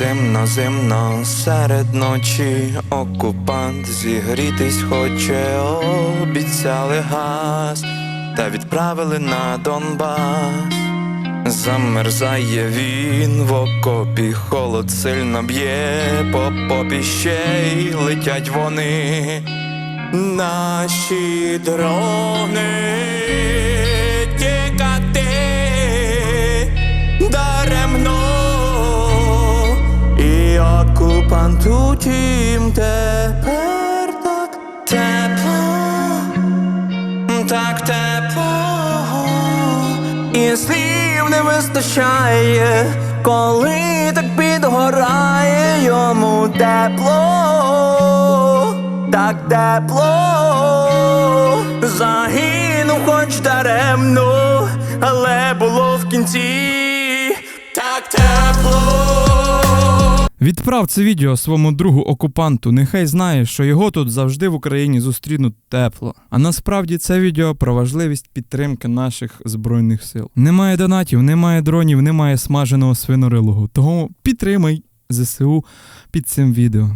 зимно, зимно, серед ночі окупант зігрітись хоче, обіцяли газ, та відправили на Донбас. Замерзає він в окопі, холод сильно б'є, по попі ще й летять вони. Наші дрони окупанту тім тепер так тепло, так тепло, і слів не вистачає, коли так підгорає йому тепло, так тепло, загинув хоч даремно, але було в кінці Відправ це відео своєму другу окупанту. Нехай знає, що його тут завжди в Україні зустрінуть тепло. А насправді це відео про важливість підтримки наших збройних сил. Немає донатів, немає дронів, немає смаженого свинорилого. Тому підтримай ЗСУ під цим відео.